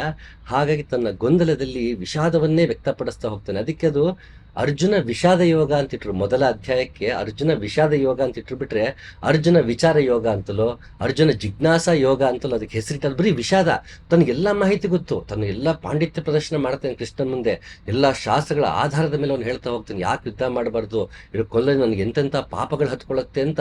Speaker 1: ಹಾಗಾಗಿ ತನ್ನ ಗೊಂದಲದಲ್ಲಿ ವಿಷಾದವನ್ನೇ ವ್ಯಕ್ತಪಡಿಸ್ತಾ ಹೋಗ್ತಾನೆ. ಅದಕ್ಕೆ ಅದು ಅರ್ಜುನ ವಿಷಾದ ಯೋಗ ಅಂತಿಟ್ರು ಮೊದಲ ಅಧ್ಯಾಯಕ್ಕೆ, ಅರ್ಜುನ ವಿಷಾದ ಯೋಗ ಅಂತ ಇಟ್ರು ಬಿಟ್ರೆ, ಅರ್ಜುನ ವಿಚಾರ ಯೋಗ ಅಂತಲೋ, ಅರ್ಜುನ ಜಿಜ್ಞಾಸ ಯೋಗ ಅಂತಲೋ, ಅದಕ್ಕೆ ಹೆಸರಿಟ್ಟಲ್ಲಿ ಬರೀ ವಿಷಾದ. ತನಗೆಲ್ಲ ಮಾಹಿತಿ ಗೊತ್ತು. ತನ್ನ ಎಲ್ಲ ಪಾಂಡಿತ್ಯ ಪ್ರದರ್ಶನ ಮಾಡ್ತಾನೆ ಕೃಷ್ಣನ ಮುಂದೆ. ಎಲ್ಲ ಶಾಸ್ತ್ರಗಳ ಆಧಾರದ ಮೇಲೆ ಅವನು ಹೇಳ್ತಾ ಹೋಗ್ತಾನೆ, ಯಾಕೆ ಯುದ್ಧ ಮಾಡಬಾರ್ದು? ಇದು ಕೊಲ್ಲ ನನಗೆ ಎಂತೆಂಥ ಪಾಪಗಳು ಹತ್ಕೊಳ್ಳುತ್ತೆ ಅಂತ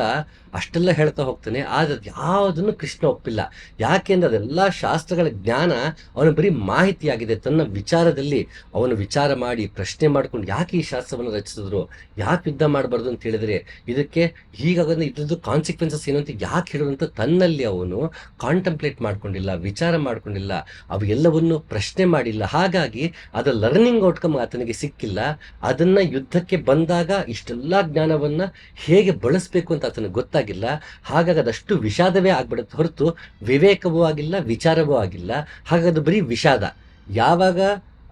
Speaker 1: ಅಷ್ಟೆಲ್ಲ ಹೇಳ್ತಾ ಹೋಗ್ತಾನೆ. ಆದ್ರೆ ಯಾವುದನ್ನು ಕೃಷ್ಣ ಒಪ್ಪಿಲ್ಲ. ಯಾಕೆಂದ್ರೆ ಅದೆಲ್ಲ ಶಾಸ್ತ್ರಗಳ ಜ್ಞಾನ ಅವನು ಬರೀ ಮಾಹಿತಿಯಾಗಿದೆ. ತನ್ನ ವಿಚಾರದಲ್ಲಿ ಅವನು ವಿಚಾರ ಮಾಡಿ ಪ್ರಶ್ನೆ ಮಾಡ್ಕೊಂಡು ಯಾಕೆ ಶಾಸ್ತ್ರವನ್ನು ರಚಿಸಿದ್ರು. ಯಾಕೆ ಯುದ್ಧ ಮಾಡಬಾರ್ದು ಅಂತ ಹೇಳಿದ್ರೆ, ಇದಕ್ಕೆ ಹೀಗಾಗೋದ್ರೆ ಇದ್ರದ್ದು ಕಾನ್ಸಿಕ್ವೆನ್ಸಸ್ ಏನು ಅಂತ ಯಾಕೆ ಹೇಳೋದು ಅಂತ ತನ್ನಲ್ಲಿ ಅವನು ಕಾಂಟಂಪ್ಲೇಟ್ ಮಾಡ್ಕೊಂಡಿಲ್ಲ, ವಿಚಾರ ಮಾಡ್ಕೊಂಡಿಲ್ಲ ಅವು ಪ್ರಶ್ನೆ ಮಾಡಿಲ್ಲ. ಹಾಗಾಗಿ ಅದರ ಲರ್ನಿಂಗ್ ಔಟ್ಕಮ್ ಆತನಿಗೆ ಸಿಕ್ಕಿಲ್ಲ. ಅದನ್ನ ಯುದ್ಧಕ್ಕೆ ಬಂದಾಗ ಇಷ್ಟೆಲ್ಲ ಜ್ಞಾನವನ್ನ ಹೇಗೆ ಬಳಸಬೇಕು ಅಂತ ಆತನಿಗೆ ಗೊತ್ತಾಗಿಲ್ಲ. ಹಾಗಾಗಿ ಅದಷ್ಟು ವಿಷಾದವೇ ಆಗ್ಬಿಡುತ್ತೆ ಹೊರತು ವಿವೇಕವೂ ಆಗಿಲ್ಲ, ವಿಚಾರವೂ ಆಗಿಲ್ಲ. ಅದು ಬರೀ ವಿಷಾದ. ಯಾವಾಗ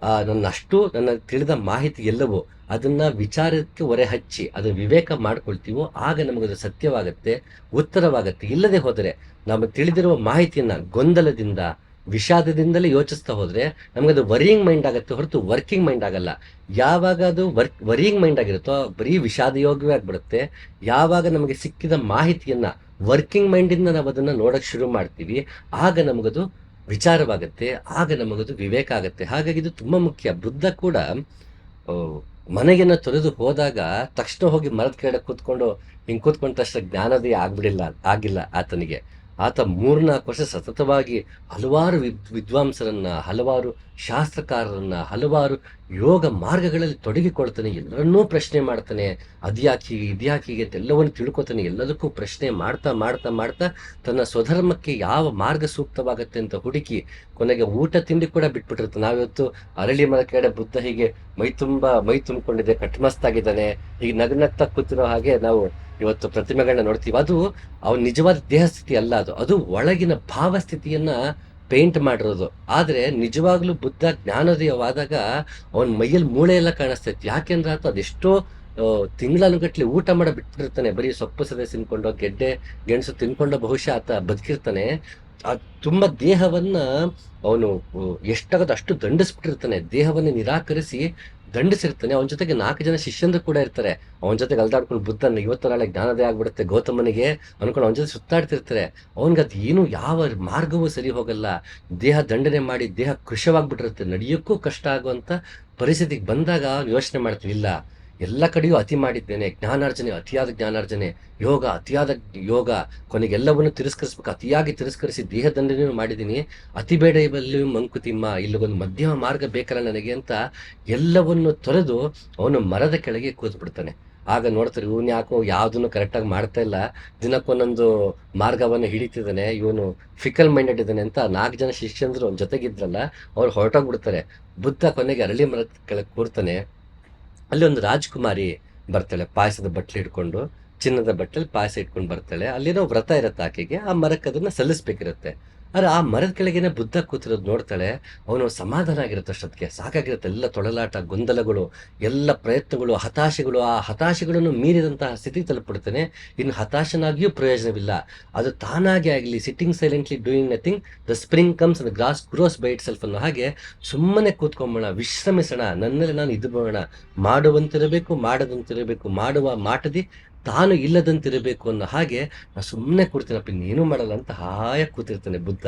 Speaker 1: ನನ್ನ ಅಷ್ಟು ನನ್ನ ತಿಳಿದ ಮಾಹಿತಿ ಎಲ್ಲವೋ ಅದನ್ನ ವಿಚಾರಕ್ಕೆ ಹೊರೆ ಹಚ್ಚಿ, ಅದು ವಿವೇಕ ಮಾಡ್ಕೊಳ್ತೀವೋ, ಆಗ ನಮಗದು ಸತ್ಯವಾಗತ್ತೆ, ಉತ್ತರವಾಗತ್ತೆ. ಇಲ್ಲದೆ ಹೋದರೆ ನಮಗೆ ತಿಳಿದಿರುವ ಮಾಹಿತಿಯನ್ನ ಗೊಂದಲದಿಂದ, ವಿಷಾದದಿಂದಲೇ ಯೋಚಿಸ್ತಾ ಹೋದ್ರೆ ನಮಗದು ವರಿಯಿಂಗ್ ಮೈಂಡ್ ಆಗುತ್ತೆ ಹೊರತು ವರ್ಕಿಂಗ್ ಮೈಂಡ್ ಆಗಲ್ಲ. ಯಾವಾಗ ಅದು ವರ್ಕ್ ವರಿಯಿಂಗ್ ಮೈಂಡ್ ಆಗಿರುತ್ತೋ, ಬರೀ ವಿಷಾದ ಯೋಗವೇ ಆಗ್ಬಿಡುತ್ತೆ. ಯಾವಾಗ ನಮಗೆ ಸಿಕ್ಕಿದ ಮಾಹಿತಿಯನ್ನ ವರ್ಕಿಂಗ್ ಮೈಂಡಿಂದ ನಾವು ಅದನ್ನ ನೋಡಕ್ ಶುರು ಮಾಡ್ತೀವಿ, ಆಗ ನಮಗದು ವಿಚಾರವಾಗುತ್ತೆ, ಆಗ ನಮಗದು ವಿವೇಕ ಆಗುತ್ತೆ. ಹಾಗಾಗಿ ಇದು ತುಂಬಾ ಮುಖ್ಯ. ಬುದ್ಧ ಕೂಡ ಮನೆಯನ್ನು ತೊರೆದು ಹೋದಾಗ ತಕ್ಷಣ ಹೋಗಿ ಮರದ ಕೆಳಗಡೆ ಕೂತ್ಕೊಂಡು, ಹಿಂಗೆ ಕೂತ್ಕೊಂಡ ತಕ್ಷಣ ಜ್ಞಾನೋದಯ ಆಗ್ಬಿಡಿಲ್ಲ, ಆಗಿಲ್ಲ ಆತನಿಗೆ. ಆತ ಮೂರ್ನಾಲ್ಕು ವರ್ಷ ಸತತವಾಗಿ ಹಲವಾರು ವಿದ್, ವಿದ್ವಾಂಸರನ್ನ, ಹಲವಾರು ಶಾಸ್ತ್ರಕಾರರನ್ನು, ಹಲವಾರು ಯೋಗ ಮಾರ್ಗಗಳಲ್ಲಿ ತೊಡಗಿಕೊಳ್ತಾನೆ, ಎಲ್ಲರನ್ನೂ ಪ್ರಶ್ನೆ ಮಾಡ್ತಾನೆ, ಅದ್ಯಾಕೆ, ಇದ್ಯಾಕೀಗೆ ಎಲ್ಲವನ್ನು ತಿಳ್ಕೊತಾನೆ, ಎಲ್ಲದಕ್ಕೂ ಪ್ರಶ್ನೆ ಮಾಡ್ತಾ ಮಾಡ್ತಾ ಮಾಡ್ತಾ ತನ್ನ ಸ್ವಧರ್ಮಕ್ಕೆ ಯಾವ ಮಾರ್ಗ ಸೂಕ್ತವಾಗತ್ತೆ ಅಂತ ಹುಡುಕಿ ಕೊನೆಗೆ ಊಟ ತಿಂಡಿ ಕೂಡ ಬಿಟ್ಬಿಟ್ಟಿರುತ್ತೆ ನಾವಿವತ್ತು ಅರಳಿ ಮರ ಕೆಳಗಡೆ ಬುದ್ಧ ಹೀಗೆ ಮೈ ತುಂಬಾ, ಮೈ ತುಂಬಿಕೊಂಡಿದೆ ಕಟ್ಮಸ್ತಾಗಿದ್ದಾನೆ ಹೀಗೆ ನಗನಗ್ತಾ ಕೂತಿರೋ ಹಾಗೆ ನಾವು ಇವತ್ತು ಪ್ರತಿಮೆಗಳನ್ನ ನೋಡ್ತೀವಿ. ಅದು ಅವನ ನಿಜವಾದ ದೇಹ ಸ್ಥಿತಿ ಅಲ್ಲ ಅದು. ಅದು ಒಳಗಿನ ಭಾವಸ್ಥಿತಿಯನ್ನ ಪೇಂಟ್ ಮಾಡಿರೋದು. ಆದರೆ ನಿಜವಾಗ್ಲೂ ಬುದ್ಧ ಜ್ಞಾನೋದಯವಾದಾಗ ಅವನ ಮೈಯಲ್ಲಿ ಮೂಳೆ ಎಲ್ಲ ಕಾಣಿಸ್ತೈತಿ. ಯಾಕೆಂದ್ರೆ ಆತ ಅದೆಷ್ಟೋ ತಿಂಗಳನುಗಟ್ಲೆ ಊಟ ಮಾಡ ಬಿಟ್ಟಿರ್ತಾನೆ. ಬರೀ ಸೊಪ್ಪು ಸದೆ ತಿನ್ಕೊಂಡು, ಗೆಡ್ಡೆ, ಗೆಣಸು ತಿನ್ಕೊಂಡು ಬಹುಶಃ ಆತ ಬದುಕಿರ್ತಾನೆ. ತುಂಬಾ ದೇಹವನ್ನ ಅವನು ಎಷ್ಟಾಗದ ಅಷ್ಟು ದಂಡಿಸ್ಬಿಟ್ಟಿರ್ತಾನೆ. ದೇಹವನ್ನು ನಿರಾಕರಿಸಿ ದಂಡಿಸಿರ್ತಾನೆ, ಅವನ ಜೊತೆಗೆ ನಾಲ್ಕು ಜನ ಶಿಷ್ಯಂದ್ರು ಕೂಡ ಇರ್ತಾರೆ. ಅವನ ಜೊತೆಗೆ ಅಲ್ದಾಡ್ಕೊಂಡು ಬುದ್ಧನ ಇವತ್ತು ನಾಳೆ ಜ್ಞಾನದೇ ಆಗ್ಬಿಡುತ್ತೆ, ಗೌತಮನಿಗೆ ಅನ್ಕೊಂಡು ಅವನ ಜೊತೆ ಸುತ್ತಾಡ್ತಿರ್ತಾರೆ. ಅವನಿಗೆ ಅದು ಏನು ಯಾವ ಮಾರ್ಗವೂ ಸರಿ ಹೋಗಲ್ಲ. ದೇಹ ದಂಡನೆ ಮಾಡಿ, ದೇಹ ಕೃಶವಾಗ್ಬಿಟ್ಟಿರುತ್ತೆ. ನಡೆಯೋಕ್ಕೂ ಕಷ್ಟ ಆಗುವಂಥ ಪರಿಸ್ಥಿತಿಗೆ ಬಂದಾಗ ಯೋಚನೆ ಮಾಡ್ತೀನಿ ಇಲ್ಲ. ಎಲ್ಲ ಕಡೆಯೂ ಅತಿ ಮಾಡಿದ್ದೇನೆ. ಜ್ಞಾನಾರ್ಜನೆ, ಅತಿಯಾದ ಜ್ಞಾನಾರ್ಜನೆ, ಯೋಗ, ಅತಿಯಾದ ಯೋಗ, ಕೊನೆಗೆಲ್ಲವನ್ನು ತಿರಸ್ಕರಿಸ್ಬೇಕು. ಅತಿಯಾಗಿ ತಿರಸ್ಕರಿಸಿ ದೇಹದಂಡನೆಯೂ ಮಾಡಿದ್ದೀನಿ. ಅತಿ ಬೇಡ ಮಂಕುತಿಮ್ಮ ಇಲ್ಲೊಂದು ಮಧ್ಯಮ ಮಾರ್ಗ ಬೇಕಲ್ಲ ನನಗೆ ಅಂತ ಎಲ್ಲವನ್ನು ತೊರೆದು ಅವನು ಮರದ ಕೆಳಗೆ ಕೂತ್ ಬಿಡ್ತಾನೆ ಆಗ ನೋಡ್ತಾರೆ, ಇವನು ಯಾಕೋ ಯಾವುದನ್ನು ಕರೆಕ್ಟಾಗಿ ಮಾಡ್ತಾ ಇಲ್ಲ. ದಿನಕ್ಕೊಂದೊಂದು ಮಾರ್ಗವನ್ನು ಹಿಡಿತಿದ್ದಾನೆ. ಇವನು ಫಿಕಲ್ ಮೈಂಡೆಡ್ ಇದ್ದಾನೆ ಅಂತ ನಾಲ್ಕು ಜನ ಶಿಷ್ಯಂದ್ರು ಅವ್ನ ಜೊತೆಗಿದ್ರಲ್ಲ, ಅವ್ರು ಹೊರಟೋಗ್ಬಿಡ್ತಾರೆ. ಬುದ್ಧ ಕೊನೆಗೆ ಅರಳಿ ಮರದ ಕೆಳಗೆ ಕೂರ್ತಾನೆ. ಅಲ್ಲಿ ಒಂದು ರಾಜ್ಕುಮಾರಿ ಬರ್ತಾಳೆ, ಪಾಯಸದ ಬಟ್ಲು ಹಿಡ್ಕೊಂಡು, ಚಿನ್ನದ ಬಟ್ಟಲು ಪಾಯಸ ಇಟ್ಕೊಂಡು ಬರ್ತಾಳೆ. ಅಲ್ಲಿನೋ ವ್ರತ ಇರುತ್ತೆ ಆಕೆಗೆ. ಆ ಮರಕ್ಕೆ ಅದನ್ನ ಸಲ್ಲಿಸ್ಬೇಕಿರುತ್ತೆ. ಆದ್ರೆ ಆ ಮರದ ಕೆಳಗೇನೆ ಬುದ್ಧ ಕೂತಿರೋದು ನೋಡ್ತಾಳೆ, ಅವನು ಸಮಾಧಾನ ಆಗಿರುತ್ತೆ ಅಷ್ಟೊತ್ತಿಗೆ. ಸಾಕಾಗಿರುತ್ತೆ ಎಲ್ಲ ತೊಳಲಾಟ, ಗೊಂದಲಗಳು, ಎಲ್ಲ ಪ್ರಯತ್ನಗಳು, ಹತಾಶೆಗಳು. ಆ ಹತಾಶೆಗಳನ್ನು ಮೀರಿದಂತಹ ಸ್ಥಿತಿ ತಲುಪಿಡ್ತಾನೆ ಇನ್ನು ಹತಾಶನಾಗಿಯೂ ಪ್ರಯೋಜನವಿಲ್ಲ. ಅದು ತಾನಾಗೆ ಆಗಲಿ sitting silently doing nothing the spring comes the grass grows by itself ಅನ್ನೋ ಹಾಗೆ ಸುಮ್ಮನೆ ಕೂತ್ಕೊಂಬೋಣ ವಿಶ್ರಮಿಸೋಣ. ನನ್ನಲ್ಲಿ ನಾನು ಇದು ಬರೋಣ ಮಾಡುವಂತಿರಬೇಕು, ಮಾಡದಂತಿರಬೇಕು. ಮಾಡುವ ಮಾಟದಿ ತಾನು ಇಲ್ಲದಂತಿರಬೇಕು ಅನ್ನೋ ಹಾಗೆ ನಾ ಸುಮ್ಮನೆ ಕೂರ್ತೀನಪ್ಪ ಇನ್ನೇನು ಮಾಡಲ್ಲ ಅಂತ ಹಾಯ ಕೂತಿರ್ತಾನೆ ಬುದ್ಧ.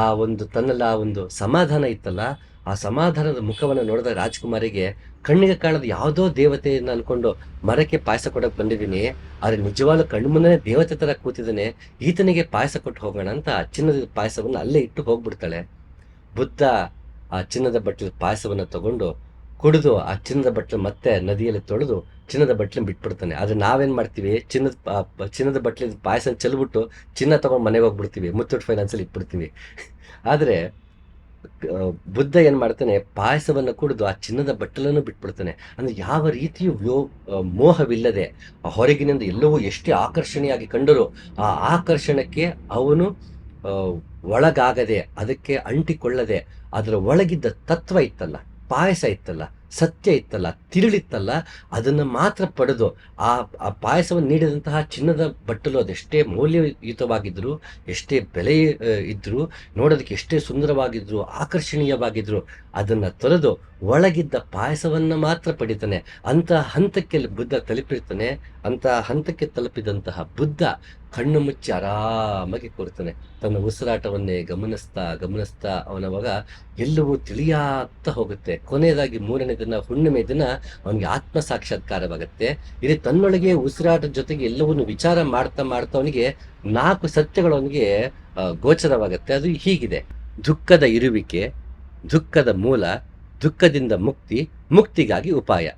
Speaker 1: ಆ ಒಂದು ತನ್ನಲ್ಲಿ ಆ ಒಂದು ಸಮಾಧಾನ ಇತ್ತಲ್ಲ, ಆ ಸಮಾಧಾನದ ಮುಖವನ್ನು ನೋಡಿದ ರಾಜ್ಕುಮಾರಿಗೆ ಕಣ್ಣಿಗೆ ಕಾಣದ ಯಾವುದೋ ದೇವತೆಯನ್ನು ಅನ್ಕೊಂಡು ಮರಕ್ಕೆ ಪಾಯಸ ಕೊಡಕ್ಕೆ ಬಂದಿದ್ದೀನಿ. ಆದರೆ ನಿಜವಾಗ್ಲೂ ಕಣ್ಣು ಮುಂದೆ ದೇವತೆ ಥರ ಕೂತಿದ್ದಾನೆ. ಈತನಿಗೆ ಪಾಯಸ ಕೊಟ್ಟು ಹೋಗೋಣ ಅಂತ ಆ ಚಿನ್ನದ ಪಾಯಸವನ್ನು ಅಲ್ಲೇ ಇಟ್ಟು ಹೋಗ್ಬಿಡ್ತಾಳೆ. ಬುದ್ಧ ಆ ಚಿನ್ನದ ಬಟ್ಟೆ ಪಾಯಸವನ್ನು ತಗೊಂಡು ಕುಡಿದು ಆ ಚಿನ್ನದ ಬಟ್ಲು ಮತ್ತೆ ನದಿಯಲ್ಲಿ ತೊಳೆದು ಚಿನ್ನದ ಬಟ್ಲನ್ನ ಬಿಟ್ಬಿಡ್ತಾನೆ. ಆದ್ರೆ ನಾವೇನ್ ಮಾಡ್ತೀವಿ? ಚಿನ್ನದ ಚಿನ್ನದ ಬಟ್ಲಿ ಪಾಯಸ ಚೆಲ್ಬಿಟ್ಟು ಚಿನ್ನ ತಗೊಂಡು ಮನೆಗೆ ಹೋಗ್ಬಿಡ್ತೀವಿ. ಮುತ್ತೂಟ್ ಫೈನಾನ್ಸಲ್ಲಿ ಇಟ್ಬಿಡ್ತೀವಿ. ಆದರೆ ಬುದ್ಧ ಏನು ಮಾಡ್ತಾನೆ? ಪಾಯಸವನ್ನು ಕುಡಿದು ಆ ಚಿನ್ನದ ಬಟ್ಟಲನ್ನು ಬಿಟ್ಬಿಡ್ತಾನೆ. ಅಂದ್ರೆ ಯಾವ ರೀತಿಯೂ ಮೋಹವಿಲ್ಲದೆ ಆ ಹೊರಗಿನಿಂದ ಎಲ್ಲವೂ ಎಷ್ಟೇ ಆಕರ್ಷಣೆಯಾಗಿ ಕಂಡರೂ ಆ ಆಕರ್ಷಣಕ್ಕೆ ಅವನು ಒಳಗಾಗದೆ, ಅದಕ್ಕೆ ಅಂಟಿಕೊಳ್ಳದೆ, ಅದರ ಒಳಗಿದ್ದ ತತ್ವ ಇತ್ತಲ್ಲ. ಪಾಯಸ ಇತ್ತಲ್ಲ, ಸತ್ಯ ಇತ್ತಲ್ಲ, ತಿರುಳಿತ್ತಲ್ಲ, ಅದನ್ನು ಮಾತ್ರ ಪಡೆದು ಆ ಆ ಪಾಯಸವನ್ನು ನೀಡಿದಂತಹ ಚಿನ್ನದ ಬಟ್ಟಲು ಅದೆಷ್ಟೇ ಮೌಲ್ಯಯುತವಾಗಿದ್ದರು, ಎಷ್ಟೇ ಬೆಲೆ, ಇದ್ದರೂ, ನೋಡೋದಕ್ಕೆ ಎಷ್ಟೇ ಸುಂದರವಾಗಿದ್ದರು, ಆಕರ್ಷಣೀಯವಾಗಿದ್ದರು, ಅದನ್ನು ತೊರೆದು ಒಳಗಿದ್ದ ಪಾಯಸವನ್ನು ಮಾತ್ರ ಪಡಿತಾನೆ. ಅಂತ ಹಂತಕ್ಕೆ ಬುದ್ಧ ತಲುಪಿರ್ತಾನೆ. ಅಂತ ಹಂತಕ್ಕೆ ತಲುಪಿದಂತಹ ಬುದ್ಧ ಕಣ್ಣು ಮುಚ್ಚಿ ಆರಾಮಾಗಿ ಕೂರ್ತಾನೆ. ತನ್ನ ಉಸಿರಾಟವನ್ನೇ ಗಮನಿಸ್ತಾ ಗಮನಿಸ್ತಾ ಅವನವಾಗ ಎಲ್ಲವೂ ತಿಳಿಯಾಗ್ತಾ ಹೋಗುತ್ತೆ. ಕೊನೆಯದಾಗಿ ಮೂರನೇ ದಿನ, ಹುಣ್ಣಿಮೆ ದಿನ ಅವನಿಗೆ ಆತ್ಮ ಸಾಕ್ಷಾತ್ಕಾರವಾಗುತ್ತೆ ಇಲ್ಲಿ ತನ್ನೊಳಗೆ ಉಸಿರಾಟದ ಜೊತೆಗೆ ಎಲ್ಲವನ್ನು ವಿಚಾರ ಮಾಡ್ತಾ ಮಾಡ್ತಾ ಅವನಿಗೆ ನಾಲ್ಕು ಸತ್ಯಗಳು ಅವನಿಗೆ ಗೋಚರವಾಗುತ್ತೆ. ಅದು ಹೀಗಿದೆ. ದುಃಖದ ಇರುವಿಕೆ, ದುಃಖದ ಮೂಲ ದುಃಖದಿಂದ ಮುಕ್ತಿ, ಮುಕ್ತಿಗಾಗಿ ಉಪಾಯ.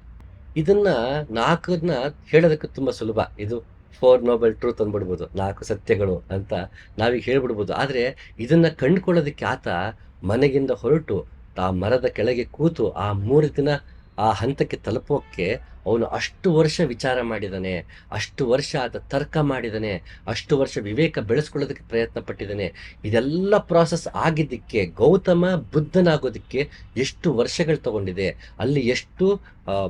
Speaker 1: ಇದನ್ನ ನಾಲ್ಕನ್ನ ಹೇಳೋದಕ್ಕೆ ತುಂಬ ಸುಲಭ. ಇದು ಫೋರ್ ನೋಬೆಲ್ ಟ್ರೂತ್ ಅಂದ್ಬಿಡ್ಬೋದು. ನಾಲ್ಕು ಸತ್ಯಗಳು ಅಂತ ನಾವೀಗ ಹೇಳ್ಬಿಡ್ಬೋದು. ಆದರೆ ಇದನ್ನು ಕಂಡುಕೊಳ್ಳೋದಕ್ಕೆ ಆತ ಮನೆಗಿಂದ ಹೊರಟು, ಆ ಮರದ ಕೆಳಗೆ ಕೂತು ಆ ಮೂರು ದಿನ ಆ ಹಂತಕ್ಕೆ ತಲುಪೋಕ್ಕೆ ಅವನು ಅಷ್ಟು ವರ್ಷ ವಿಚಾರ ಮಾಡಿದಾನೆ, ಅಷ್ಟು ವರ್ಷ ಆತ ತರ್ಕ ಮಾಡಿದಾನೆ, ಅಷ್ಟು ವರ್ಷ ವಿವೇಕ ಬೆಳೆಸ್ಕೊಳ್ಳೋದಕ್ಕೆ ಪ್ರಯತ್ನ ಪಟ್ಟಿದ್ದಾನೆ ಇದೆಲ್ಲ ಪ್ರಾಸೆಸ್ ಆಗಿದ್ದಕ್ಕೆ, ಗೌತಮ ಬುದ್ಧನಾಗೋದಕ್ಕೆ ಎಷ್ಟು ವರ್ಷಗಳು ತಗೊಂಡಿದೆ, ಅಲ್ಲಿ ಎಷ್ಟು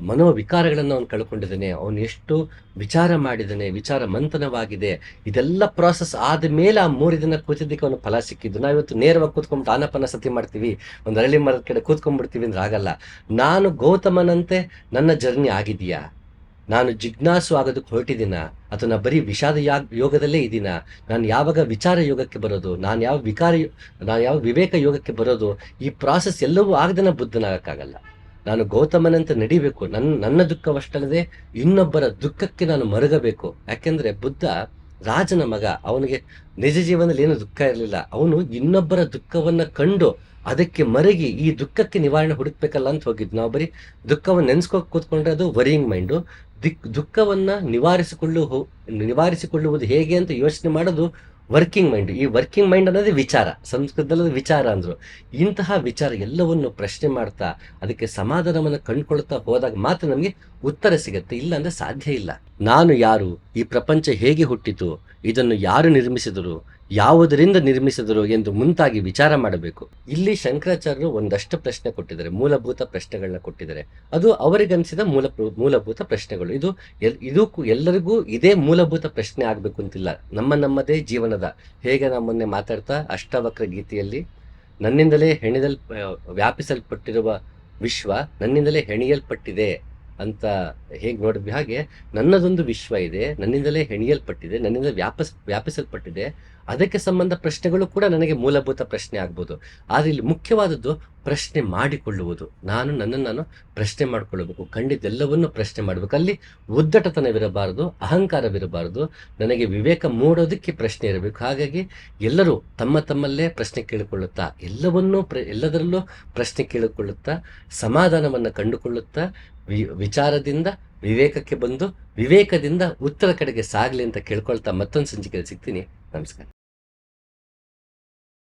Speaker 1: ಮನೋವಿಕಾರಗಳನ್ನು ಅವನು ಕಳ್ಕೊಂಡಿದ್ದಾನೆ ಅವನು ಎಷ್ಟು ವಿಚಾರ ಮಾಡಿದ್ದಾನೆ ವಿಚಾರ ಮಂಥನವಾಗಿದೆ, ಇದೆಲ್ಲ ಪ್ರಾಸೆಸ್ ಆದ ಮೇಲೆ ಆ ಮೂರು ದಿನ ಕೂತಿದ್ದಕ್ಕೆ ಅವನು ಫಲ ಸಿಕ್ಕಿದ್ದು. ನಾವಿವತ್ತು ನೇರವಾಗಿ ಕೂತ್ಕೊಂಡು ಆನಪನ ಸತಿ ಮಾಡ್ತೀವಿ, ಒಂದು ಅರಳಿ ಮರದ ಕಡೆ ಕೂತ್ಕೊಂಡ್ಬಿಡ್ತೀವಿ ಅಂದ್ರೆ ಆಗಲ್ಲ. ನಾನು ಗೌತಮನಂತೆ ನನ್ನ ಜರ್ನಿ ಆಗಿದೆಯಾ ನಾನು ಜಿಜ್ಞಾಸು ಆಗೋದಕ್ಕೆ ಹೊರಟಿದ್ದೀನ? ಅಥವಾ ನಾನು ಬರೀ ವಿಷಾದ ಯಾ- ಯೋಗದಲ್ಲೇ ಇದ್ದೀನ? ನಾನು ಯಾವಾಗ ವಿಚಾರ ಯೋಗಕ್ಕೆ ಬರೋದು? ನಾನು ಯಾವ ವಿಕಾರ ನಾನು ಯಾವ ವಿವೇಕ ಯೋಗಕ್ಕೆ ಬರೋದು? ಈ ಪ್ರಾಸೆಸ್ ಎಲ್ಲವೂ ಆಗದನ ಬುದ್ಧನಾಗಕ್ಕಾಗಲ್ಲ. ನಾನು ಗೌತಮನಂತ ನಡಿಬೇಕು. ನನ್ನ ನನ್ನ ದುಃಖವಷ್ಟಲ್ಲದೆ ಇನ್ನೊಬ್ಬರ ದುಃಖಕ್ಕೆ ನಾನು ಮರುಗಬೇಕು. ಯಾಕೆಂದ್ರೆ ಬುದ್ಧ ರಾಜನ ಮಗ, ಅವನಿಗೆ ನಿಜ ಜೀವನದಲ್ಲಿ ಏನು ದುಃಖ ಇರಲಿಲ್ಲ. ಅವನು ಇನ್ನೊಬ್ಬರ ದುಃಖವನ್ನ ಕಂಡು ಅದಕ್ಕೆ ಮರಗಿ ಈ ದುಃಖಕ್ಕೆ ನಿವಾರಣೆ ಹುಡುಕ್ಬೇಕಲ್ಲ ಅಂತ ಹೋಗಿದ್ದು ನಾವು ಬರೀ ದುಃಖವನ್ನು ನೆನೆಸ್ಕೊ, ಕೂತ್ಕೊಂಡ್ರೆ ಅದು ವರಿಯಿಂಗ್ ಮೈಂಡು ದಿಕ್, ದುಃಖವನ್ನ ನಿವಾರಿಸಿಕೊಳ್ಳು, ನಿವಾರಿಸಿಕೊಳ್ಳುವುದು ಹೇಗೆ ಅಂತ ಯೋಚನೆ ಮಾಡೋದು ವರ್ಕಿಂಗ್ ಮೈಂಡ್. ಈ ವರ್ಕಿಂಗ್ ಮೈಂಡ್ ಅನ್ನೋದು ವಿಚಾರ. ಸಂಸ್ಕೃತದಲ್ಲಿ ವಿಚಾರ ಅಂದ್ರು. ಇಂತಹ ವಿಚಾರ ಎಲ್ಲವನ್ನು ಪ್ರಶ್ನೆ ಮಾಡ್ತಾ, ಅದಕ್ಕೆ ಸಮಾಧಾನವನ್ನು ಕಂಡುಕೊಳ್ತಾ ಹೋದಾಗ ಮಾತ್ರ ನಮಗೆ ಉತ್ತರ ಸಿಗುತ್ತೆ. ಇಲ್ಲ ಅಂದ್ರೆ ಸಾಧ್ಯ ಇಲ್ಲ. ನಾನು ಯಾರು? ಈ ಪ್ರಪಂಚ ಹೇಗೆ ಹುಟ್ಟಿತು? ಇದನ್ನು ಯಾರು ನಿರ್ಮಿಸಿದರು? ಯಾವುದರಿಂದ ನಿರ್ಮಿಸಿದರು ಎಂದು ಮುಂತಾಗಿ ವಿಚಾರ ಮಾಡಬೇಕು. ಇಲ್ಲಿ ಶಂಕರಾಚಾರ್ಯರು ಒಂದಷ್ಟು ಪ್ರಶ್ನೆ ಕೊಟ್ಟಿದ್ದಾರೆ. ಮೂಲಭೂತ ಪ್ರಶ್ನೆಗಳನ್ನ ಕೊಟ್ಟಿದ್ದಾರೆ. ಅದು ಅವರಿಗನ್ಸಿದ ಮೂಲ ಮೂಲಭೂತ ಪ್ರಶ್ನೆಗಳು. ಇದು ಇದಕ್ಕೂ ಇದು ಎಲ್ಲರಿಗೂ ಇದೇ ಮೂಲಭೂತ ಪ್ರಶ್ನೆ ಆಗಬೇಕು ಅಂತಿಲ್ಲ. ನಮ್ಮ ನಮ್ಮದೇ ಜೀವನದ. ಹೇಗೆ ನಾವು ಮೊನ್ನೆ ಮಾತಾಡ್ತಾ ಅಷ್ಟವಕ್ರ ಗೀತೆಯಲ್ಲಿ, ನನ್ನಿಂದಲೇ ಹೆಣಿದಲ್, ವ್ಯಾಪಿಸಲ್ಪಟ್ಟಿರುವ ವಿಶ್ವ ನನ್ನಿಂದಲೇ ಹೆಣಿಯಲ್ಪಟ್ಟಿದೆ. ಅಂತ ಹೇಗೆ ನೋಡಿದ್ವಿ? ಹಾಗೆ ನನ್ನದೊಂದು ವಿಶ್ವ ಇದೆ, ನನ್ನಿಂದಲೇ ಹೆಣಿಯಲ್ಪಟ್ಟಿದೆ, ನನ್ನಿಂದ ವ್ಯಾಪಸ್, ವ್ಯಾಪಿಸಲ್ಪಟ್ಟಿದೆ. ಅದಕ್ಕೆ ಸಂಬಂಧ ಪ್ರಶ್ನೆಗಳು ಕೂಡ ನನಗೆ ಮೂಲಭೂತ ಪ್ರಶ್ನೆ ಆಗ್ಬೋದು. ಆದರೆ ಇಲ್ಲಿ ಮುಖ್ಯವಾದದ್ದು ಪ್ರಶ್ನೆ ಮಾಡಿಕೊಳ್ಳುವುದು. ನಾನು ನನ್ನನ್ನು ನಾನು ಪ್ರಶ್ನೆ ಮಾಡಿಕೊಳ್ಳಬೇಕು. ಖಂಡಿತೆಲ್ಲವನ್ನು ಪ್ರಶ್ನೆ ಮಾಡಬೇಕು. ಅಲ್ಲಿ ಉದ್ದಟತನವಿರಬಾರದು, ಅಹಂಕಾರವಿರಬಾರದು. ನನಗೆ ವಿವೇಕ ಮೂಡೋದಕ್ಕೆ ಪ್ರಶ್ನೆ ಇರಬೇಕು. ಹಾಗಾಗಿ ಎಲ್ಲರೂ ತಮ್ಮ ತಮ್ಮಲ್ಲೇ ಪ್ರಶ್ನೆ ಕೇಳಿಕೊಳ್ಳುತ್ತಾ, ಎಲ್ಲವನ್ನೂ ಪ್ರ, ಎಲ್ಲದರಲ್ಲೂ ಪ್ರಶ್ನೆ ಕೇಳಿಕೊಳ್ಳುತ್ತಾ, ಸಮಾಧಾನವನ್ನು ಕಂಡುಕೊಳ್ಳುತ್ತಾ ವಿಚಾರದಿಂದ ವಿವೇಕಕ್ಕೆ ಬಂದು ವಿವೇಕದಿಂದ ಉತ್ತರ ಕಡೆಗೆ ಸಾಗಲಿ ಅಂತ ಕೇಳ್ಕೊಳ್ತಾ ಮತ್ತೊಂದು ಸಂಚಿಕೆಯಲ್ಲಿ ಸಿಗ್ತೀನಿ. ನಮಸ್ಕಾರ.